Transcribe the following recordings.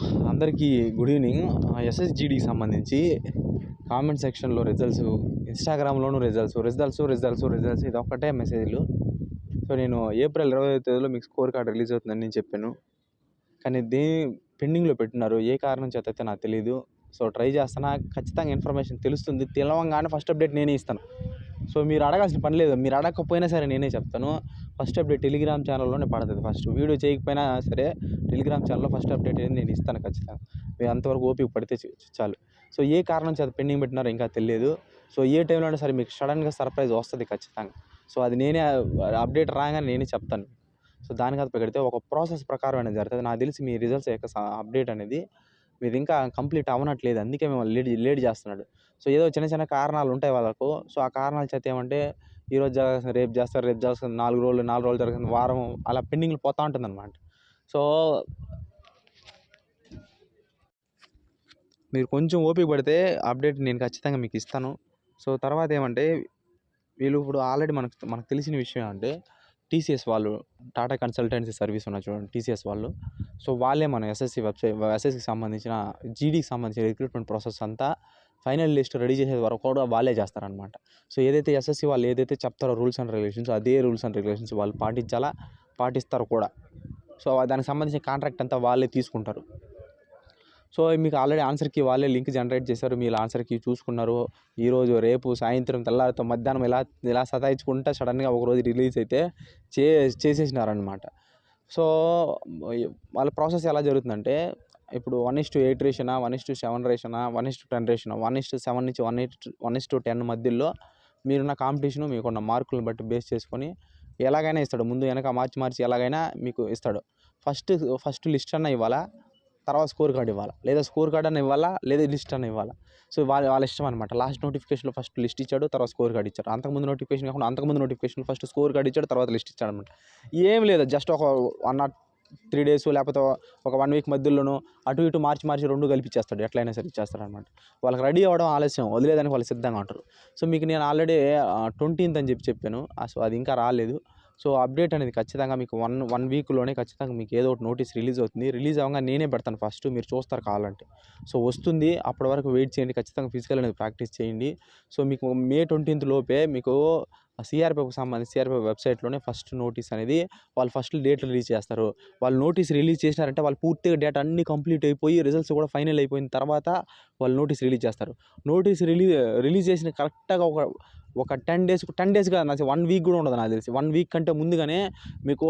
అందరికీ good evening. ఎస్ఎస్జిడికి సంబంధించి comment సెక్షన్లో రిజల్ట్స్ ఇన్స్టాగ్రామ్లోను రిజల్ట్స్ రిజల్ట్స్ రిజల్ట్స్ రిజల్ట్స్ ఇది ఒక్కటే మెసేజ్లు. సో నేను ఏప్రిల్ ఇరవై తేదీలో మీకు స్కోర్ కార్డ్ రిలీజ్ అవుతుందని నేను చెప్పాను. కానీ దేని పెండింగ్లో పెట్టినారు. ఏ కారణం చేత అయితే నాకు తెలియదు సో ట్రై చేస్తాను ఖచ్చితంగా ఇన్ఫర్మేషన్ తెలుస్తుంది. తెలవంగానే ఫస్ట్ అప్డేట్ నేనే ఇస్తాను. సో మీరు అడగాల్సిన పని లేదు. మీరు అడగకపోయినా సరే నేనే చెప్తాను. ఫస్ట్ అప్డేట్ టెలిగ్రామ్ ఛానల్లోనే పడుతుంది ఫస్ట్. వీడియో చేయకపోయినా సరే టెలిగ్రామ్ ఛానల్లో ఫస్ట్ అప్డేట్ అనేది నేను ఇస్తాను ఖచ్చితంగా. మీరు అంతవరకు ఓపిక పడితే చాలు. సో ఏ కారణం చేత పెండింగ్ పెట్టినారో ఇంకా తెలియదు. సో ఏ టైంలో అయినా సరే మీకు సడన్గా సర్ప్రైజ్ వస్తుంది ఖచ్చితంగా. సో అది నేనే అప్డేట్ రాగానే నేనే చెప్తాను. సో దాని కదా పెడితే ఒక ప్రాసెస్ ప్రకారం అనేది జరుగుతుంది. నాకు తెలిసి మీ రిజల్ట్స్ యొక్క అప్డేట్ అనేది మీది ఇంకా కంప్లీట్ అవ్వనట్లేదు. అందుకే మేము లేట్ లేట్ చేస్తున్నాడు. సో ఏదో చిన్న చిన్న కారణాలు ఉంటాయి వాళ్ళకు. సో ఆ కారణాల చేత ఏమంటే ఈరోజు జరగాల్సింది రేపు చేస్తారు రేపు చేస్తారు నాలుగు రోజులు నాలుగు రోజులు జరగాల్సింది వారం అలా పెండింగ్లు పోతూ ఉంటుంది అనమాట సో మీరు కొంచెం ఓపిక పడితే అప్డేట్ నేను ఖచ్చితంగా మీకు ఇస్తాను. సో తర్వాత ఏమంటే వీళ్ళు ఇప్పుడు ఆల్రెడీ మనకు మనకు తెలిసిన విషయం అంటే టీసీఎస్ వాళ్ళు టాటా కన్సల్టెన్సీ సర్వీస్ ఉన్నారు చూడండి టీసీఎస్ వాళ్ళు. సో వాళ్ళే మన ఎస్ఎస్సి వెబ్సైట్ ఎస్ఎస్సికి సంబంధించిన జీడీకి సంబంధించిన రిక్రూట్మెంట్ ప్రాసెస్ అంతా ఫైనల్ లిస్ట్ రెడీ చేసే వరకు కూడా వాళ్ళే చేస్తారనమాట సో ఏదైతే ఎస్ఎస్సి వాళ్ళు ఏదైతే చెప్తారో రూల్స్ అండ్ రెగ్యులేషన్స్ అదే రూల్స్ అండ్ రెగ్యులేషన్స్ వాళ్ళు పాటించాలా? పాటిస్తారు కూడా. సో దానికి సంబంధించిన కాంట్రాక్ట్ అంతా వాళ్ళే తీసుకుంటారు. సో మీకు ఆల్రెడీ ఆన్సర్కి వాళ్ళే లింక్ జనరేట్ చేశారు. మీరు ఆన్సర్కి చూసుకున్నారు. ఈరోజు రేపు సాయంత్రం తెల్లారితో మధ్యాహ్నం ఇలా ఇలా సతాయించుకుంటా సడన్గా ఒకరోజు రిలీజ్ అయితే చే చేసేసినారనమాట సో వాళ్ళ ప్రాసెస్ ఎలా జరుగుతుందంటే ఇప్పుడు వన్ ఇస్ టు ఎయిట్ రేషనా వన్ ఇస్ టు సెవెన్ రేషనా వన్ ఇస్ టు టెన్ రేషనా వన్ ఇస్ టు సెవెన్ నుంచి one is one is to ten మధ్యలో మీరున్న కాంపిటీషను మీకున్న మార్కులను బట్టి బేస్ చేసుకొని ఎలాగైనా ఇస్తాడు. ముందు వెనక మార్చి మార్చి ఎలాగైనా మీకు ఇస్తాడు. ఫస్ట్ ఫస్ట్ లిస్ట్ అన్న ఇవ్వాలా? తర్వాత స్కోర్ కార్డ్ ఇవ్వాలా? లేదా స్కోర్ కార్డ్ అన్న ఇవ్వాలా? లేదా లిస్ట్ అన్న ఇవ్వాలా? సో వాళ్ళ వాళ్ళ ఇష్టం అనమాట లాస్ట్ నోటిఫికేషన్లో ఫస్ట్ లిస్ట్ ఇచ్చాడు తర్వాత స్కోర్ కార్డ్ ఇచ్చాడు. అంతకుముందు నోటిఫికేషన్ కాకుండా అంతకుముందు నోటిఫికేషన్ ఫస్ట్ స్కోర్ కార్డ్ ఇచ్చాడు తర్వాత లిస్ట్ ఇచ్చాడు అనమాట ఏం లేదు. జస్ట్ ఒక వన్ నాట్ త్రీ డేస్ లేకపోతే ఒక వన్ వీక్ మధ్యలోనూ అటు ఇటు మార్చి మార్చి రెండు కలిపిచ్చేస్తాడు ఎట్లయినా సరే ఇచ్చేస్తాడు అనమాట వాళ్ళకి రెడీ అవ్వడం ఆలస్యం. వదిలేదానికి వాళ్ళు సిద్ధంగా ఉంటారు. సో మీకు నేను ఆల్రెడీ ట్వంటీన్త్ అని చెప్పి చెప్పాను. సో అది ఇంకా రాలేదు. సో అప్డేట్ అనేది ఖచ్చితంగా మీకు వన్ వన్ వీక్లోనే ఖచ్చితంగా మీకు ఏదో ఒకటి నోటీస్ రిలీజ్ అవుతుంది. రిలీజ్ అవ్వగా నేనే పెడతాను ఫస్ట్. మీరు చూస్తారు కావాలంటే. సో వస్తుంది. అప్పటి వరకు వెయిట్ చేయండి. ఖచ్చితంగా ఫిజికల్ అనేది ప్రాక్టీస్ చేయండి. సో మీకు మే ట్వంటీన్త్ లోపే మీకు సిఆర్పిఎఫ్కి సంబంధించి సిఆర్పిఎఫ్ వెబ్సైట్లోనే ఫస్ట్ నోటీస్ అనేది వాళ్ళు ఫస్ట్ డేట్ రిలీజ్ చేస్తారు. వాళ్ళు నోటీస్ రిలీజ్ చేసినారంటే వాళ్ళు పూర్తిగా డేటా అన్ని కంప్లీట్ అయిపోయి రిజల్ట్స్ కూడా ఫైనల్ అయిపోయిన తర్వాత వాళ్ళు నోటీస్ రిలీజ్ చేస్తారు. నోటీస్ రిలీజ్ రిలీజ్ చేసిన కరెక్ట్గా ఒక ఒక టెన్ డేస్ టెన్ డేస్ కాదు నాకు వన్ వీక్ కూడా ఉండదు నాకు తెలిసి. వన్ వీక్ కంటే ముందుగానే మీకు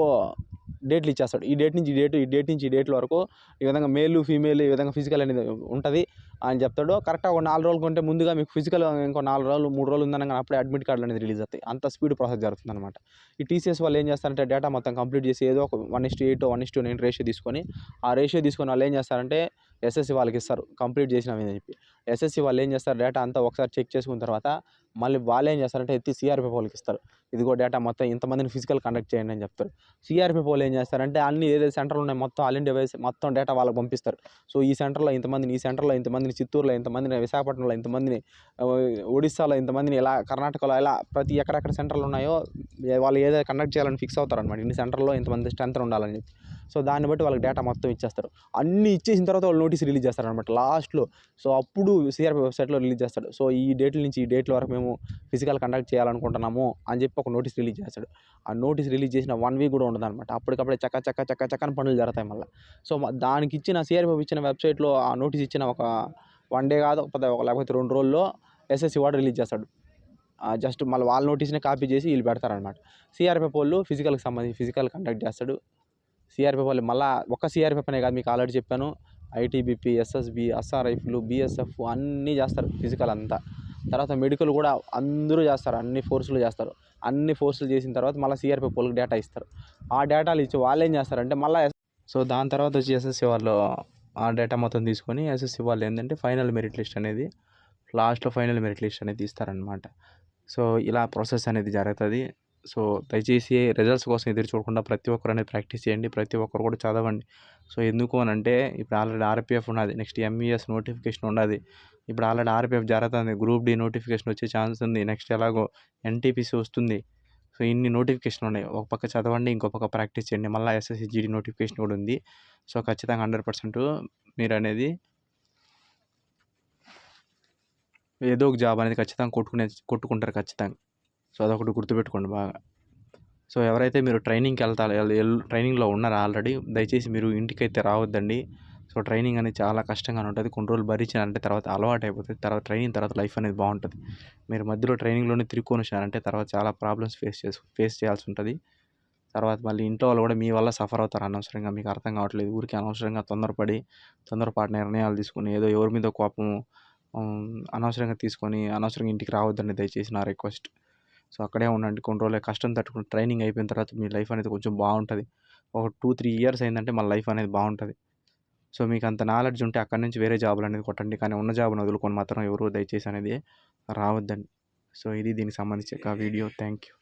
డేట్లు ఇచ్చేస్తాడు. ఈ డేట్ నుంచి ఈ డేట్ ఈ డేట్ నుంచి ఈ డేట్ల వరకు ఈ విధంగా మేలు ఫీమేల్ ఈ విధంగా ఫిజికల్ అనేది ఉంటుంది అని చెప్తాడు. కరెక్ట్గా ఒక నాలుగు రోజుల కంటే ముందుగా మీకు ఫిజికల్ ఇంకో నాలుగు రోజులు మూడు రోజులు ఉందనగా అప్పుడే అడ్మిట్ కార్డులు అనేది రిలీజ్ అవుతాయి. అంత స్పీడ్ ప్రాసెస్ జరుగుతుంది అనమాట ఈ టీసీఎస్ వాళ్ళు ఏం చేస్తారంటే డేటా మొత్తం కంప్లీట్ చేసి ఏదో ఒక one is to eight one is to nine ratio తీసుకొని ఆ రేషియో తీసుకొని వాళ్ళు ఏం చేస్తారంటే ఎస్ఎస్సి వాళ్ళకి ఇస్తారు కంప్లీట్ చేసినామని చెప్పి. ఎస్ఎస్సి వాళ్ళు ఏం చేస్తారు డేటా అంతా ఒకసారి చెక్ చేసుకున్న తర్వాత మళ్ళీ వాళ్ళు ఏం చేస్తారంటే ఎత్తి సిఆర్పి వాళ్ళకి ఇస్తారు. ఇదిగో డేటా మొత్తం ఇంతమందిని ఫిజికల్ కండక్ట్ చేయండి అని చెప్తారు. సిఆర్పి వాళ్ళు ఏం చేస్తారంటే అన్ని ఏదైతే సెంటర్లు ఉన్నాయి మొత్తం ఆల్ ఇండియా వైస్ మొత్తం డేటా వాళ్ళకి పంపిస్తారు. సో ఈ సెంటర్లో ఇంతమందిని ఈ సెంటర్లో ఇంతమందిని చిత్తూరులో ఇంతమందిని విశాఖపట్నంలో ఇంతమందిని ఒడిస్సాలో ఇంతమందిని ఇలా కర్ణాటకలో ఇలా ప్రతి ఎక్కడెక్కడ సెంటర్లు ఉన్నాయో వాళ్ళు ఏదైతే కండక్ట్ చేయాలని ఫిక్స్ అవుతారు అనమాట ఇన్ని సెంటర్లో ఇంతమంది స్ట్రెంత్ ఉండాలని చెప్పి. సో దాన్ని బట్టి వాళ్ళకి డేటా మొత్తం ఇచ్చేస్తారు. అన్ని ఇచ్చేసిన తర్వాత వాళ్ళు నోటీస్ రిలీజ్ చేస్తారనమాట లాస్ట్లో. సో అప్పుడు సిఆర్పి వెబ్సైట్లో రిలీజ్ చేస్తాడు. సో ఈ డేట్ల నుంచి ఈ డేట్ల వరకు మేము ఫిజికల్ కండక్ట్ చేయాలనుకుంటున్నాము అని చెప్పి ఒక నోటీస్ రిలీజ్ చేస్తాడు. ఆ నోటీస్ రిలీజ్ చేసిన వన్ వీక్ కూడా ఉండదు అనమాట అప్పటికప్పుడే చక్క చక్క చక్క చక్కని పనులు జరుగుతాయి మళ్ళీ. సో దానికి ఇచ్చిన సిఆర్పి ఇచ్చిన వెబ్సైట్లో ఆ నోటీస్ ఇచ్చిన ఒక వన్ డే కాదు ఒక ఒక లేకపోతే రెండు రోజుల్లో ఎస్ఎస్సి వాడు రిలీజ్ చేస్తాడు. జస్ట్ మళ్ళీ వాళ్ళ నోటీస్ని కాపీ చేసి వీళ్ళు పెడతారనమాట సిఆర్పిఎఫ్ వాళ్ళు ఫిజికల్కి సంబంధించి ఫిజికల్ కండక్ట్ చేస్తాడు. సిఆర్పిఎఫ్ వాళ్ళు మళ్ళీ ఒక్క సిఆర్పిఎఫ్ అనే కాదు మీకు ఆల్రెడీ చెప్పాను. ఐటీబీపీ ఎస్ఎస్బి ఎస్ఆర్ఐఫ్లు బీఎస్ఎఫ్ అన్నీ చేస్తారు ఫిజికల్ అంతా. తర్వాత మెడికల్ కూడా అందరూ చేస్తారు. అన్ని ఫోర్సులు చేస్తారు. అన్ని ఫోర్సులు చేసిన తర్వాత మళ్ళీ సిఆర్పిఎఫ్ వాళ్ళకి డేటా ఇస్తారు. ఆ డేటాలు ఇచ్చి వాళ్ళు ఏం చేస్తారంటే మళ్ళీ సో దాని తర్వాత వచ్చి ఎస్ఎస్సి వాళ్ళు ఆ డేటా మొత్తం తీసుకొని ఎస్ఎస్సి వాళ్ళు ఏంటంటే ఫైనల్ మెరిట్ లిస్ట్ అనేది లాస్ట్లో ఫైనల్ మెరిట్ లిస్ట్ అనేది ఇస్తారనమాట సో ఇలా ప్రాసెస్ అనేది జరుగుతుంది. సో దయచేసి రిజల్ట్స్ కోసం ఎదురు చూడకుండా ప్రతి ఒక్కరు అనేది ప్రాక్టీస్ చేయండి. ప్రతి ఒక్కరు కూడా చదవండి. సో ఎందుకు అని అంటే ఇప్పుడు ఆల్రెడీ ఆర్పిఎఫ్ ఉన్నది. నెక్స్ట్ ఎంఈఎస్ నోటిఫికేషన్ ఉన్నది. ఇప్పుడు ఆల్రెడీ ఆర్పిఎఫ్ జరుగుతుంది. గ్రూప్ డి నోటిఫికేషన్ వచ్చే ఛాన్స్ ఉంది. నెక్స్ట్ ఎలాగో ఎన్టీపీసీ వస్తుంది. సో ఇన్ని నోటిఫికేషన్ ఉన్నాయి. ఒక పక్క చదవండి ఇంకో పక్క ప్రాక్టీస్ చేయండి. మళ్ళీ ఎస్ఎస్సి నోటిఫికేషన్ కూడా ఉంది. సో ఖచ్చితంగా హండ్రెడ్ పర్సెంట్ మీరు అనేది ఏదో ఒక జాబ్ అనేది ఖచ్చితంగా కొట్టుకునే కొట్టుకుంటారు ఖచ్చితంగా. సో అదొకటి గుర్తుపెట్టుకోండి బాగా. సో ఎవరైతే మీరు ట్రైనింగ్కి వెళ్తారో ట్రైనింగ్లో ఉన్నారో ఆల్రెడీ దయచేసి మీరు ఇంటికైతే రావద్దండి. సో ట్రైనింగ్ అనేది చాలా కష్టంగానే ఉంటుంది. కొన్ని రోజులు భరించారంటే తర్వాత అలవాటు అయిపోతుంది తర్వాత ట్రైనింగ్ తర్వాత లైఫ్ అనేది బాగుంటుంది. మీరు మధ్యలో ట్రైనింగ్లోనే తిరుక్కొని వచ్చారంటే తర్వాత చాలా ప్రాబ్లమ్స్ ఫేస్ చేసి ఫేస్ చేయాల్సి ఉంటుంది. తర్వాత మళ్ళీ ఇంట్లో వాళ్ళు కూడా మీ వల్ల సఫర్ అవుతారు అనవసరంగా మీకు అర్థం కావట్లేదు. ఊరికి అనవసరంగా తొందరపడి తొందరపాటు నిర్ణయాలు తీసుకొని ఏదో ఎవరి మీద కోపం అనవసరంగా తీసుకొని అనవసరంగా ఇంటికి రావద్దండి దయచేసి నా రిక్వెస్ట్. సో అక్కడే ఉండండి. కొన్ని రోజులు కష్టం తట్టుకుని ట్రైనింగ్ అయిపోయిన తర్వాత మీ లైఫ్ అనేది కొంచెం బాగుంటుంది. ఒక టూ త్రీ ఇయర్స్ అయిందంటే మన లైఫ్ అనేది బాగుంటుంది. సో మీకు అంత నాలెడ్జ్ ఉంటే అక్కడి నుంచి వేరే జాబులు అనేది కొట్టండి. కానీ ఉన్న జాబును వదులుకొని మాత్రం ఎవరు దయచేసి అనేది రావద్దండి. సో ఇది దీనికి సంబంధించి ఒక వీడియో. Thank you